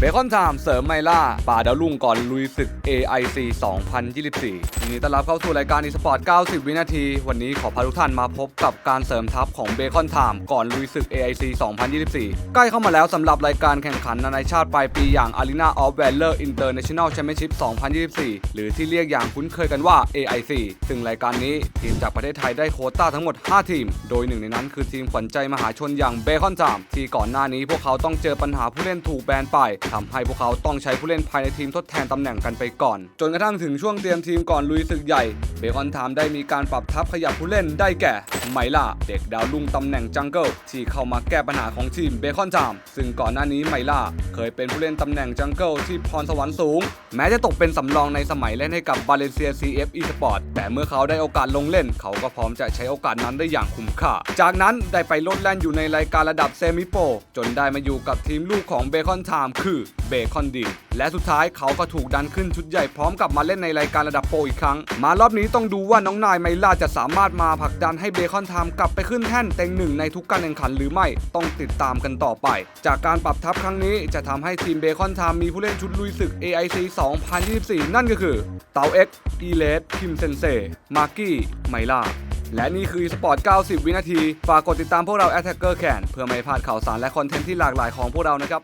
เบคอนไทม์เสริมไมล่า ป่าดาวลุ่งก่อนลุยศึก AIC 2024ทีนี้ต้อนรับเข้าสู่รายการ eSport 90 วินาที วันนี้ขอพาทุกท่านมาพบกับการเสริมทัพของเบคอนไทม์ก่อนลุยศึก AIC 2024 ใกล้เข้ามาแล้วสำหรับรายการแข่งขันนานาชาติปลายปีอย่าง Arena of Valor International Championship 2024 หรือที่เรียกอย่างคุ้นเคยกันว่า AIC ซึ่งรายการนี้ทีมจากประเทศไทยได้โคต้าทั้งหมด 5 ทีม โดยหนึ่งในนั้นคือทีมขวัญใจมหาชนอย่างเบคอนไทม์ที่ก่อนหน้านี้พวกเขาต้องเจอปัญหาผู้เล่นถูกแบนไปทำให้พวกเขาต้องใช้ผู้เล่นภายในทีมทดแทนตำแหน่งกันไปก่อน จนกระทั่งถึงช่วงเตรียมทีมก่อนลุยศึกใหญ่ เบคอนไทม์ได้มีการปรับทัพขยับผู้เล่นได้แก่ ไมล่า เด็กดาวลุ่งตำแหน่งจังเกิลที่เข้ามาแก้ปัญหาของทีมเบคอนไทม์ซึ่งก่อนหน้านี้ไมล่า เคยเป็นผู้เล่นตำแหน่งจังเกิลที่พรสวรรค์สูง แม้จะตกเป็นสำรองในสมัยเล่นให้กับบาเลนเซีย CF Esport แต่เมื่อเขาได้โอกาสลงเล่น เขาก็พร้อมจะใช้โอกาสนั้นได้อย่างคุ้มค่า จากนั้นได้ไปลดแล่นอยู่ในรายการระดับเซมิโปรจนได้มาอยู่กับทีมลูกของเบคอนไทม์คือเบคอนดีและสุดท้ายเขาก็ถูกดันขึ้นชุดใหญ่พร้อมกับมาเล่นในรายการระดับโปรอีกครั้ง มารอบนี้ต้องดูว่าน้องนายไมล่าจะสามารถมาผลักดันให้เบคอนไทม์กลับไปขึ้นแท่นเต็งหนึ่งในทุกการแข่งขันหรือไม่ต้องติดตามกันต่อไป จากการปรับทัพครั้งนี้จะทำให้ทีมเบคอนไทม์มีผู้เล่นชุดลุยศึก AIC 2024 นั่นก็คือเตาเอ็กอีเลสคิมเซนเซมาร์กี้ไมล่าและนี่คือ Sport 90 วินาที ฝากกดติดตามพวกเรา Attacker Can เพื่อไม่พลาดข่าวสารและคอนเทนต์ที่หลากหลายของพวกเรานะครับ